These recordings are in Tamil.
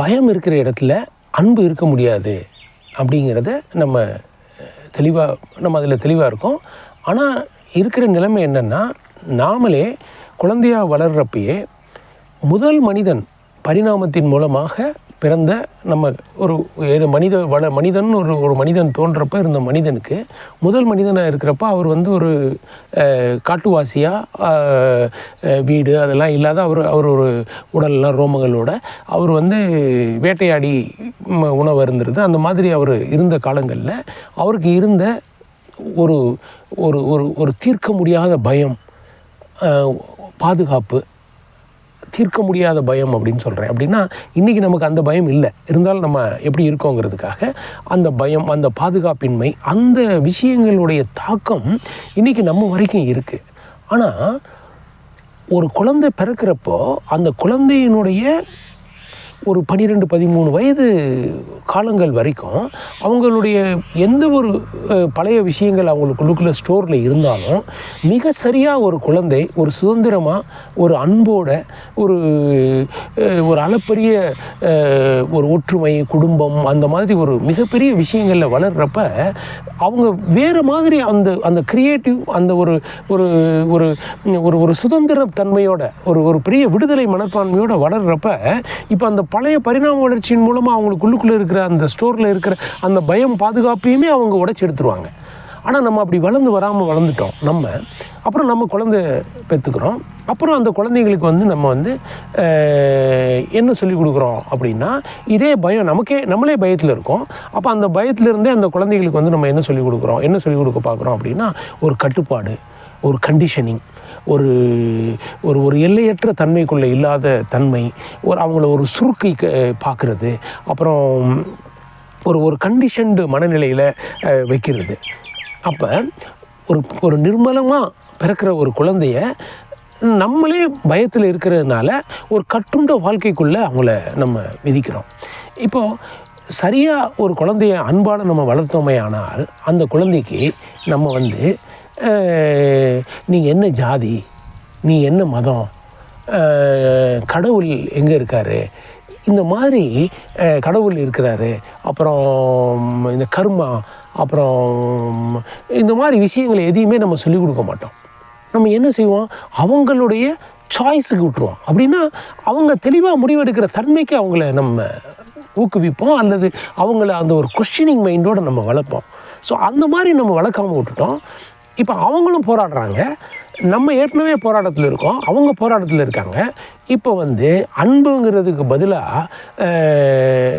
பயம் இருக்கிற இடத்துல அன்பு இருக்க முடியாது அப்படிங்கிறத நம்ம தெளிவாக நம்ம அதில் தெளிவாக இருக்கோம். ஆனால் இருக்கிற நிலைமை என்னென்னா நாமளே குழந்தையாக வளர்கிறப்பயே முதல் மனிதன் பரிணாமத்தின் மூலமாக பிறந்த நம்ம ஒரு ஏது மனித வள மனிதன் ஒரு ஒரு மனிதன் தோன்றப்ப இருந்த மனிதனுக்கு முதல் மனிதனாக இருக்கிறப்ப அவர் வந்து ஒரு காட்டுவாசியாக வீடு அதெல்லாம் இல்லாத அவர் அவர் ஒரு உடல்லாம் ரோமங்களோட அவர் வந்து வேட்டையாடி உணவு இருந்திருது அந்த மாதிரி அவர் இருந்த காலங்களில் அவருக்கு இருந்த ஒரு ஒரு ஒரு ஒரு தீர்க்க முடியாத பயம் பாதுகாப்பு தீர்க்க முடியாத பயம் அப்படின்னு சொல்கிறேன் அப்படின்னா இன்றைக்கி நமக்கு அந்த பயம் இல்லை. இருந்தாலும் நம்ம எப்படி இருக்கோங்கிறதுக்காக அந்த பயம் அந்த பாதுகாப்பின்மை அந்த விஷயங்களுடைய தாக்கம் இன்றைக்கி நம்ம வரைக்கும் இருக்குது ஆனால் ஒரு குழந்தை பிறக்கிறப்போ அந்த குழந்தையினுடைய ஒரு பன்னிரெண்டு பதிமூணு வயது காலங்கள் வரைக்கும் அவங்களுடைய எந்த ஒரு பழைய விஷயங்கள் அவங்களுக்குள்ளுக்குள்ள ஸ்டோரில் இருந்தாலும் மிக சரியாக ஒரு குழந்தை ஒரு சுதந்திரமாக ஒரு அன்போட ஒரு ஒரு அளப்பரிய ஒரு ஒற்றுமை குடும்பம் அந்த மாதிரி ஒரு மிகப்பெரிய விஷயங்களில் வளர்கிறப்ப அவங்க வேறு மாதிரி அந்த அந்த க்ரியேட்டிவ் அந்த ஒரு ஒரு ஒரு ஒரு ஒரு சுதந்திர தன்மையோட ஒரு ஒரு பெரிய விடுதலை மனப்பான்மையோட வளர்கிறப்ப இப்போ அந்த பழைய பரிணாம வளர்ச்சியின் மூலமாக அவங்களுக்குள்ளுக்குள்ளே இருக்கிற அந்த ஸ்டோரில் இருக்கிற அந்த பயம் பாதுகாப்பையுமே அவங்க உடச்சி எடுத்துருவாங்க. ஆனால் நம்ம அப்படி வளர்ந்து வராமல் வளர்ந்துட்டோம் நம்ம. அப்புறம் நம்ம குழந்தை பெற்றுக்கிறோம் அப்புறம் அந்த குழந்தைங்களுக்கு வந்து நம்ம வந்து என்ன சொல்லிக் கொடுக்குறோம் அப்படின்னா இதே பயம் நமக்கே நம்மளே பயத்தில் இருக்கோம். அப்போ அந்த பயத்திலிருந்தே அந்த குழந்தைங்களுக்கு வந்து நம்ம என்ன சொல்லிக் கொடுக்குறோம்? என்ன சொல்லிக் கொடுக்க பார்க்குறோம் அப்படின்னா ஒரு கட்டுப்பாடு ஒரு கண்டிஷனிங் ஒரு ஒரு ஒரு எல்லையற்ற தன்மைக்குள்ளே இல்லாத தன்மை ஒரு அவங்கள ஒரு சுருக்கை க- பார்க்குறது அப்புறம் ஒரு ஒரு கண்டிஷன்டு மனநிலையில் வைக்கிறது. அப்போ ஒரு ஒரு நிர்மலமாக பிறக்கிற ஒரு குழந்தைய நம்மளே பயத்தில் இருக்கிறதுனால ஒரு கட்டுண்ட வாழ்க்கைக்குள்ளே அவங்கள நம்ம விதிக்கிறோம் இப்போது சரியாக ஒரு குழந்தைய அன்பான நம்ம வளர்த்தோமே ஆனால் அந்த குழந்தைக்கு நம்ம வந்து நீங்கள் என்ன ஜாதி? நீ என்ன மதம்? கடவுள் எங்கே இருக்காரு? இந்த மாதிரி கடவுள் இருக்கிறாரு. அப்புறம் இந்த கர்மா அப்புறம் இந்த மாதிரி விஷயங்களை எதையுமே நம்ம சொல்லிக் கொடுக்க மாட்டோம். நம்ம என்ன செய்வோம்? அவங்களுடைய சாய்ஸுக்கு விட்டுருவோம். அப்படின்னா அவங்க தெளிவாக முடிவெடுக்கிற தன்மைக்கு அவங்கள நம்ம ஊக்குவிப்போம். அல்லது அவங்கள அந்த ஒரு கொஸ்டினிங் மைண்டோடு நம்ம வளர்ப்போம். ஸோ அந்த மாதிரி நம்ம வளர்க்காம விட்டுட்டோம். இப்போ அவங்களும் போராடுறாங்க. நம்ம ஏற்கனவே போராட்டத்தில் இருக்கோம். அவங்க போராட்டத்தில் இருக்காங்க. இப்போ வந்து அன்புங்கிறதுக்கு பதிலாக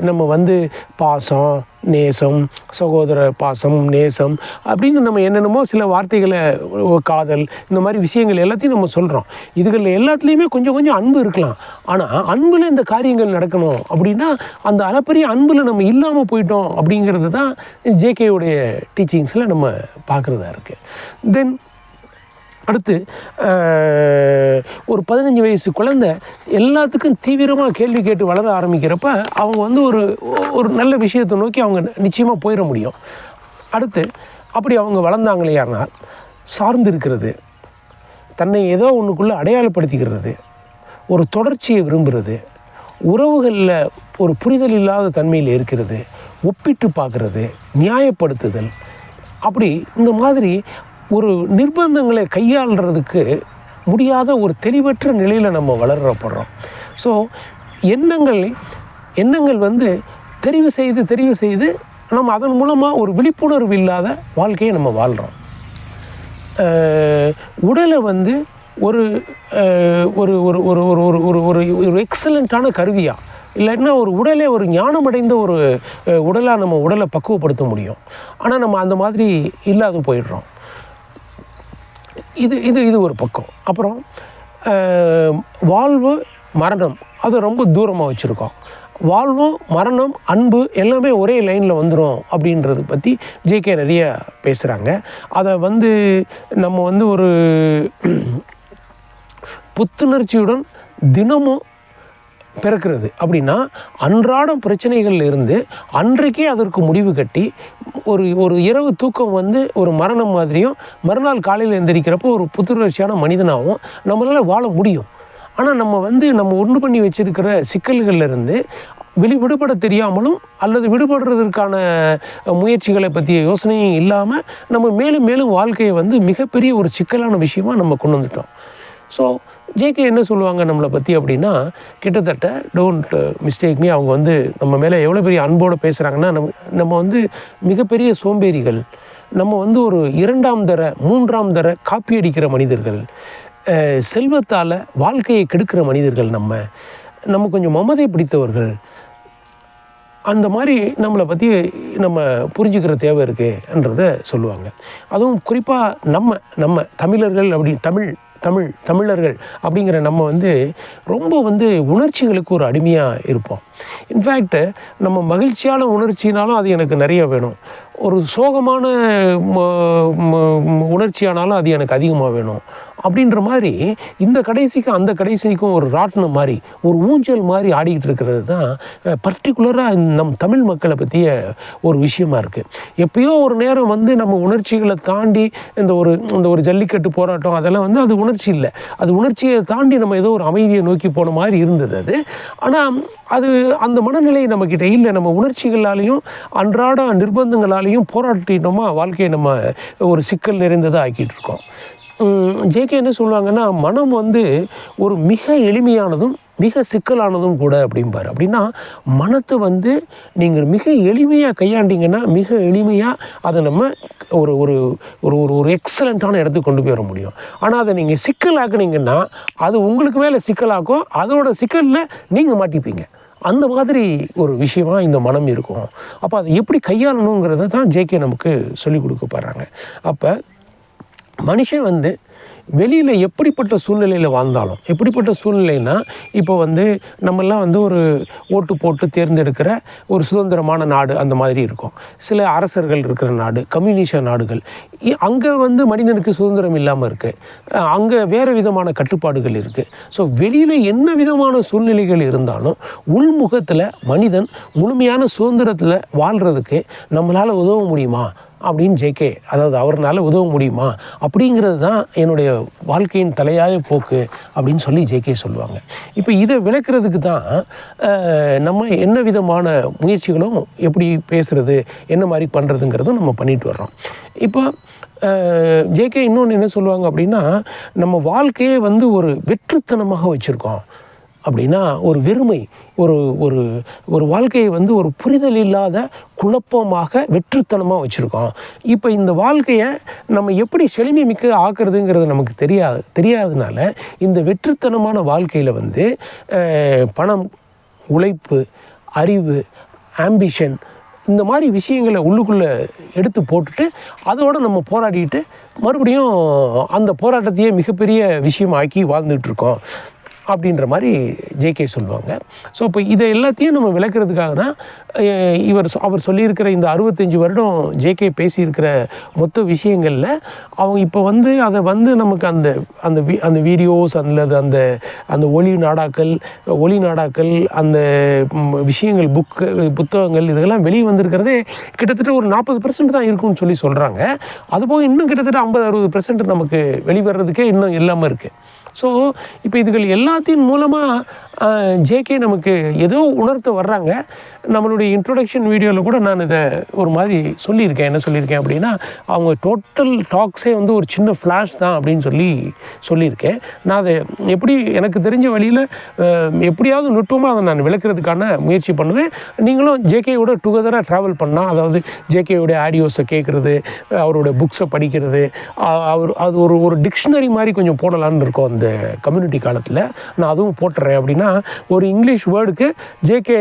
நம்ம வந்து பாசம் நேசம் சகோதர பாசம் நேசம் அப்படின்னு நம்ம என்னென்னமோ சில வார்த்தைகளை காதல் இந்த மாதிரி விஷயங்கள் எல்லாத்தையும் நம்ம சொல்கிறோம் இதுகளில் எல்லாத்துலேயுமே கொஞ்சம் கொஞ்சம் அன்பு இருக்கலாம். ஆனால் அன்பில் இந்த காரியங்கள் நடக்கணும் அப்படின்னா அந்த அளப்பரிய அன்பில் நம்ம இல்லாமல் போயிட்டோம் அப்படிங்கிறது தான் ஜேகேவுடைய டீச்சிங்ஸில் நம்ம பார்க்குறதா இருக்குது தென் அடுத்து ஒரு பதினஞ்சு வயசு குழந்தை எல்லாத்துக்கும் தீவிரமாக கேள்வி கேட்டு வளர ஆரம்பிக்கிறப்ப அவங்க வந்து ஒரு ஒரு நல்ல விஷயத்தை நோக்கி அவங்க நிச்சயமாக போயிட முடியும். அடுத்து அப்படி அவங்க வளர்ந்தாங்களே சார்ந்து இருக்கிறது தன்னை ஏதோ ஒன்றுக்குள்ளே அடையாளப்படுத்திக்கிறது ஒரு தொடர்ச்சியை விரும்புகிறது உறவுகளில் ஒரு புரிதல் இல்லாத தன்மையில் இருக்கிறது ஒப்பிட்டு பார்க்குறது நியாயப்படுத்துதல் அப்படி இந்த மாதிரி ஒரு நிர்பந்தங்களை கையாளுறதுக்கு முடியாத ஒரு தெளிவற்ற நிலையில் நம்ம வளர்றப்படுறோம். ஸோ எண்ணங்கள் எண்ணங்கள் வந்து தெரிவு செய்து தெரிவு செய்து நம்ம அதன் மூலமாக ஒரு விழிப்புணர்வு இல்லாத வாழ்க்கையை நம்ம வாழ்கிறோம் உடலை வந்து ஒரு ஒரு ஒரு ஒரு ஒரு ஒரு ஒரு ஒரு ஒரு எக்ஸலண்ட்டான கருவியாக இல்லைன்னா ஒரு உடலே ஒரு ஞானமடைந்த ஒரு உடலாக நம்ம உடலை பக்குவப்படுத்த முடியும். ஆனால் நம்ம அந்த மாதிரி இல்லாத போயிடுறோம். இது இது இது ஒரு பக்கம். அப்புறம் வாழ்வு மரணம். அது ரொம்ப தூரமாக வச்சுருக்கோம். வாழ்வும் மரணம் அன்பு எல்லாமே ஒரே லைனில் வந்துடும் அப்படின்றத பற்றி ஜேகே நிறைய பேசுகிறாங்க அதை வந்து நம்ம வந்து ஒரு புத்துணர்ச்சியுடன் தினமும் பிறக்கிறது. அப்படின்னா அன்றாடம் பிரச்சனைகளில் இருந்து அன்றைக்கே அதற்கு முடிவு கட்டி ஒரு ஒரு இரவு தூக்கம் வந்து ஒரு மரணம் மாதிரியும் மறுநாள் காலையில் எந்திரிக்கிறப்போ ஒரு புத்துணர்ச்சியான மனிதனாகவும் நம்மளால் வாழ முடியும். ஆனால் நம்ம வந்து நம்ம ஒன்று பண்ணி வச்சிருக்கிற சிக்கல்கள்லேருந்து வெளி விடுபட தெரியாமலும் அல்லது விடுபடுறதற்கான முயற்சிகளை பற்றிய யோசனையும் இல்லாமல் நம்ம மேலும் மேலும் வாழ்க்கையை வந்து மிகப்பெரிய ஒரு சிக்கலான விஷயமாக நம்ம கொண்டு வந்துட்டோம். ஸோ ஜேகே என்ன சொல்லுவாங்க நம்மளை பற்றி அப்படின்னா கிட்டத்தட்ட டோன்ட் மிஸ்டேக் மீ அவங்க வந்து நம்ம மேலே எவ்வளோ பெரிய அன்போடு பேசுகிறாங்கன்னா நம்ம நம்ம வந்து மிகப்பெரிய சோம்பேறிகள். நம்ம வந்து ஒரு இரண்டாம் தர மூன்றாம் தர காப்பி அடிக்கிற மனிதர்கள். செல்வத்தால் வாழ்க்கையை கெடுக்கிற மனிதர்கள் நம்ம. நம்ம கொஞ்சம் மமதை பிடித்தவர்கள். அந்த மாதிரி நம்மளை பற்றி நம்ம புரிஞ்சுக்கிற தேவை இருக்குன்றத சொல்லுவாங்க. அதுவும் குறிப்பாக நம்ம நம்ம தமிழர்கள் அப்படி தமிழ் தமிழ் தமிழர்கள் அப்படிங்கிற நம்ம வந்து ரொம்ப வந்து உணர்ச்சிகளுக்கு ஒரு அடிமையாக இருப்போம். இன்ஃபேக்ட் நம்ம மகிழ்ச்சியான உணர்ச்சினாலும் அது எனக்கு நிறைய வேணும். ஒரு சோகமான உணர்ச்சியானாலும் அது எனக்கு அதிகமாக வேணும். அப்படின்ற மாதிரி இந்த கடைசிக்கும் அந்த கடைசிக்கும் ஒரு ராட்டினம் மாதிரி ஒரு ஊஞ்சல் மாதிரி ஆடிக்கிட்டு இருக்கிறது தான் பர்டிகுலராக நம் தமிழ் மக்களை பற்றிய ஒரு விஷயமா இருக்குது எப்பயோ ஒரு நேரம் வந்து நம்ம உணர்ச்சிகளை தாண்டி இந்த ஒரு இந்த ஒரு ஜல்லிக்கட்டு போராட்டம் அதெல்லாம் வந்து அது உணர்ச்சி இல்லை. அது உணர்ச்சியை தாண்டி நம்ம ஏதோ ஒரு அமைதியை நோக்கி போன மாதிரி இருந்தது அது. ஆனால் அது அந்த மனநிலை நம்மக்கிட்ட இல்லை. நம்ம உணர்ச்சிகளாலையும் அன்றாட நிர்பந்தங்களாலையும் போராட்டினோமா வாழ்க்கையை நம்ம ஒரு சிக்கல் நிறைந்ததாக ஆக்கிட்டு இருக்கோம். ஜேகே என்ன சொல்லுவாங்கன்னா மனம் வந்து ஒரு மிக எளிமையானதும் மிக சிக்கலானதும் கூட அப்படிம்பாரு. அப்படின்னா மனத்தை வந்து நீங்கள் மிக எளிமையாக கையாண்டிங்கன்னா மிக எளிமையாக அதை நம்ம ஒரு ஒரு ஒரு ஒரு ஒரு எக்ஸலண்ட்டான இடத்துக்கு கொண்டு போய் வர முடியும். ஆனால் அதை நீங்கள் சிக்கலாக்குனீங்கன்னா அது உங்களுக்கு மேலே சிக்கலாக்கும் அதோட சிக்கலில் நீங்கள் மாட்டிப்பீங்க. அந்த மாதிரி ஒரு விஷயமா இந்த மனம் இருக்கும். அப்போ அதை எப்படி கையாளணுங்கிறத தான் ஜேகே நமக்கு சொல்லிக் கொடுக்க போகிறாங்க அப்போ மனுஷன் வந்து வெளியில் எப்படிப்பட்ட சூழ்நிலையில் வாழ்ந்தாலும் எப்படிப்பட்ட சூழ்நிலைனா இப்போ வந்து நம்மெல்லாம் வந்து ஒரு ஓட்டு போட்டு தேர்ந்தெடுக்கிற ஒரு சுதந்திரமான நாடு அந்த மாதிரி இருக்கும். சில அரசர்கள் இருக்கிற நாடு கம்யூனிஸ்ட நாடுகள் அங்கே வந்து மனிதனுக்கு சுதந்திரம் இல்லாமல் இருக்குது அங்கே வேறு விதமான கட்டுப்பாடுகள் இருக்குது ஸோ வெளியில் என்ன விதமான சூழ்நிலைகள் இருந்தாலும் உள்முகத்தில் மனிதன் முழுமையான சுதந்திரத்தில் வாழ்கிறதுக்கு நம்மளால் உதவ முடியுமா? அப்படின்னு ஜேகே அதாவது அவர்னால உதவ முடியுமா? அப்படிங்கிறது தான் என்னுடைய வாழ்க்கையின் தலையாய போக்கு அப்படின்னு சொல்லி ஜேகே சொல்லுவாங்க. இப்போ இதை விளக்குறதுக்கு தான் நம்ம என்ன விதமான முயற்சிகளும் எப்படி பேசுறது என்ன மாதிரி பண்ணுறதுங்கிறதும் நம்ம பண்ணிட்டு வர்றோம். இப்போ ஜேகே இன்னொன்று என்ன சொல்லுவாங்க அப்படின்னா நம்ம வாழ்க்கையே வந்து ஒரு வெற்றுத்தனமாக வச்சுருக்கோம். அப்படின்னா ஒரு வெறுமை ஒரு ஒரு ஒரு வாழ்க்கையை வந்து ஒரு புரிதல் இல்லாத குழப்பமாக வெற்றுத்தனமாக வச்சுருக்கோம். இப்போ இந்த வாழ்க்கையை நம்ம எப்படி செழுமை மிக்க ஆக்குறதுங்கிறது நமக்கு தெரியாது தெரியாததுனால இந்த வெற்றுத்தனமான வாழ்க்கையில் வந்து பணம் உழைப்பு அறிவு ஆம்பிஷன் இந்த மாதிரி விஷயங்களை உள்ளுக்குள்ளே எடுத்து போட்டுட்டு அதோடு நம்ம போராடிட்டு மறுபடியும் அந்த போராட்டத்தையே மிகப்பெரிய விஷயமாக்கி வாழ்ந்துட்டுருக்கோம் இருக்கோம். அப்படின்ற மாதிரி ஜேகே சொல்லுவாங்க. ஸோ இப்போ இதை எல்லாத்தையும் நம்ம விளக்குறதுக்காக தான் இவர் அவர் சொல்லியிருக்கிற இந்த அறுபத்தஞ்சு வருடம் ஜேகே பேசியிருக்கிற மொத்த விஷயங்களில் அவங்க இப்போ வந்து அதை வந்து நமக்கு அந்த அந்த வி அந்த வீடியோஸ் அல்லது அந்த அந்த ஒளி நாடாக்கள் ஒளி நாடாக்கள் அந்த விஷயங்கள் புக்கு புத்தகங்கள் இதெல்லாம் வெளியே வந்திருக்கிறதே கிட்டத்தட்ட ஒரு நாற்பது பர்சன்ட் தான் இருக்கும்னு சொல்லி சொல்கிறாங்க அதுபோக இன்னும் கிட்டத்தட்ட ஐம்பது அறுபது பர்சன்ட் நமக்கு வெளிவர்றதுக்கே இன்னும் இல்லாமல் இருக்குது ஸோ இப்போ இதுகள் எல்லாத்தின் மூலமாக ஜேகே நமக்கு ஏதோ உணர்த்த வர்றாங்க. நம்மளுடைய இன்ட்ரொடக்ஷன் வீடியோவில் கூட நான் இதை ஒரு மாதிரி சொல்லியிருக்கேன். என்ன சொல்லியிருக்கேன் அப்படின்னா அவங்க டோட்டல் டாக்ஸே வந்து ஒரு சின்ன ஃப்ளாஷ் தான் அப்படின்னு சொல்லி சொல்லியிருக்கேன். நான் அதை எப்படி எனக்கு தெரிஞ்ச வழியில் எப்படியாவது நுட்பமாக அதை நான் விளக்குறதுக்கான முயற்சி பண்ணுவேன். நீங்களும் ஜேகேயோட டுகெதராக ட்ராவல் பண்ணால் அதாவது ஜேகேயோட ஆடியோஸை கேட்குறது அவரோட புக்ஸை படிக்கிறது அவர் அது ஒரு ஒரு டிக்ஷனரி மாதிரி கொஞ்சம் போடலான்னு இருக்கோம் அந்த கம்யூனிட்டி காலத்தில். நான் அதுவும் போட்டுறேன் அப்படின்னா ஒரு இங்கிலீஷ் வேர்டுக்கு ஜேகே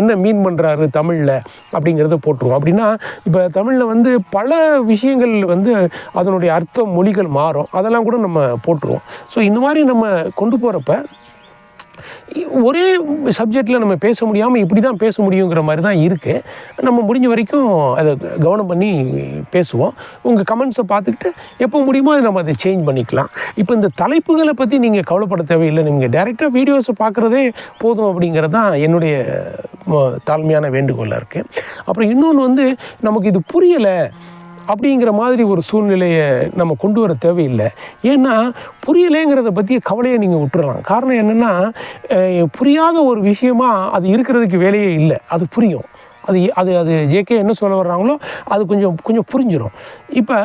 என்ன மீன் பண்ணுறாரு தமிழில் அப்படிங்கிறத போட்டுருவோம். அப்படின்னா இப்போ தமிழில் வந்து பல விஷயங்கள் வந்து அதனுடைய அர்த்தம் மொழிகள் மாறும். அதெல்லாம் கூட நம்ம போட்டுருவோம். ஸோ இந்த மாதிரி நம்ம கொண்டு போகிறப்ப ஒரே சப்ஜெக்டில் நம்ம பேச முடியாமல் இப்படி தான் பேச முடியுங்கிற மாதிரி தான் இருக்குது நம்ம முடிஞ்ச வரைக்கும் அதை கவனம் பண்ணி பேசுவோம். உங்கள் கமெண்ட்ஸை பார்த்துக்கிட்டு எப்போ முடியுமோ அதை நம்ம அதை சேஞ்ச் பண்ணிக்கலாம். இப்போ இந்த தலைப்புகளை பற்றி நீங்கள் கவலைப்பட தேவையில்லை. நீங்கள் டைரெக்டாக வீடியோஸை பார்க்குறதே போதும் அப்படிங்கிறது தான் என்னுடைய தாழ்மையான வேண்டுகோளாக இருக்குது அப்புறம் இன்னொன்று வந்து நமக்கு இது புரியலை அப்படிங்கிற மாதிரி ஒரு சூழ்நிலையை நம்ம கொண்டு வர தேவையில்லை. ஏன்னா புரியலைங்கிறத பற்றி கவலையை நீங்கள் விட்டுறலாம். காரணம் என்னென்னா புரியாத ஒரு விஷயமா அது இருக்கிறதுக்கு வேலையே இல்லை. அது புரியும். அது அது அது ஜேகே என்ன சொல்ல வர்றாங்களோ அது கொஞ்சம் கொஞ்சம் புரிஞ்சிடும் இப்போ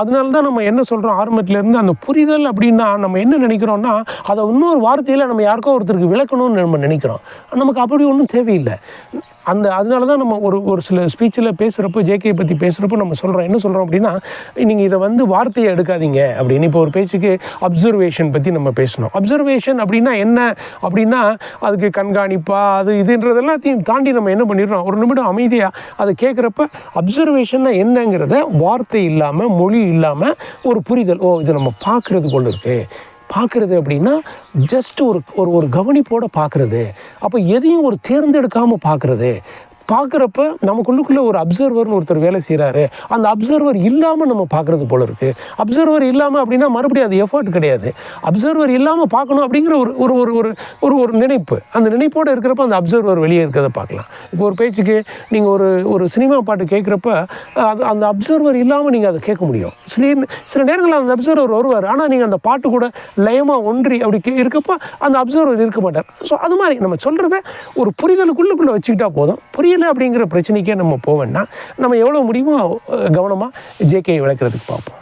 அதனால தான் நம்ம என்ன சொல்கிறோம் ஆரம்பத்துலேருந்து அந்த புரிதல் அப்படின்னா நம்ம என்ன நினைக்கிறோம்னா அதை இன்னொரு வார்த்தையில் நம்ம யாருக்கோ ஒருத்தருக்கு விளக்கணும்னு நம்ம நினைக்கிறோம். நமக்கு அப்படி ஒன்றும் தேவையில்லை. அந்த அதனால தான் நம்ம ஒரு ஒரு சில ஸ்பீச்சில் பேசுகிறப்போ ஜேகே பற்றி பேசுகிறப்போ நம்ம சொல்கிறோம் என்ன சொல்கிறோம் அப்படின்னா நீங்கள் இதை வந்து வார்த்தையை எடுக்காதீங்க அப்படின்னு இப்போ ஒரு பேச்சுக்கு அப்சர்வேஷன் பற்றி நம்ம பேசணும். அப்சர்வேஷன் அப்படின்னா என்ன? அப்படின்னா அதுக்கு கண்காணிப்பாக அது இதுன்றது எல்லாத்தையும் தாண்டி நம்ம என்ன பண்ணிடுறோம்? ஒரு நிமிடம் அமைதியாக அதை கேட்குறப்ப அப்சர்வேஷன்னா என்னங்கிறத வார்த்தை இல்லாமல் மொழி இல்லாமல் ஒரு புரிதல். ஓ இது நம்ம பார்க்குறது கொண்டு இருக்குது பார்க்குறது அப்படின்னா ஜஸ்ட் ஒரு ஒரு ஒரு கவனிப்போடு பார்க்குறது. அப்போ எதையும் ஒரு தேர்ந்தெடுக்காமல் பார்க்குறது. பார்க்குறப்ப நமக்குள்ளுக்குள்ளே ஒரு அப்சர்வர்னு ஒருத்தர் வேலை செய்கிறாரு அந்த அப்சர்வர் இல்லாமல் நம்ம பார்க்குறது போல இருக்குது அப்சர்வர் இல்லாமல் அப்படின்னா மறுபடியும் அது எஃபர்ட் கிடையாது. அப்சர்வர் இல்லாமல் பார்க்கணும் அப்படிங்கிற ஒரு ஒரு ஒரு ஒரு ஒரு ஒரு நினைப்பு. அந்த நினைப்போடு இருக்கிறப்ப அந்த அப்சர்வர் வெளியே இருக்கிறத பார்க்கலாம். இப்போ ஒரு பேச்சுக்கு நீங்கள் ஒரு ஒரு சினிமா பாட்டு கேட்குறப்ப அது அந்த அப்சர்வர் இல்லாமல் நீங்கள் அதை கேட்க முடியும். சில சில நேரங்களில் அந்த அப்சர்வர் வருவார். ஆனால் நீங்கள் அந்த பாட்டு கூட லயமாக ஒன்றி அப்படி கே- அந்த அப்சர்வர் இருக்க மாட்டார். ஸோ அது மாதிரி நம்ம சொல்கிறத ஒரு புரிதலுக்குள்ளுக்குள்ளே வச்சுக்கிட்டா போதும். முடியலை அப்படிங்கிற பிரச்சனைக்கே நம்ம போவேன்னா நம்ம எவ்வளோ முடியுமோ கவனமாக ஜேகே விளக்குறதுக்கு பார்ப்போம்.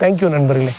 தேங்க்யூ நண்பர்களே.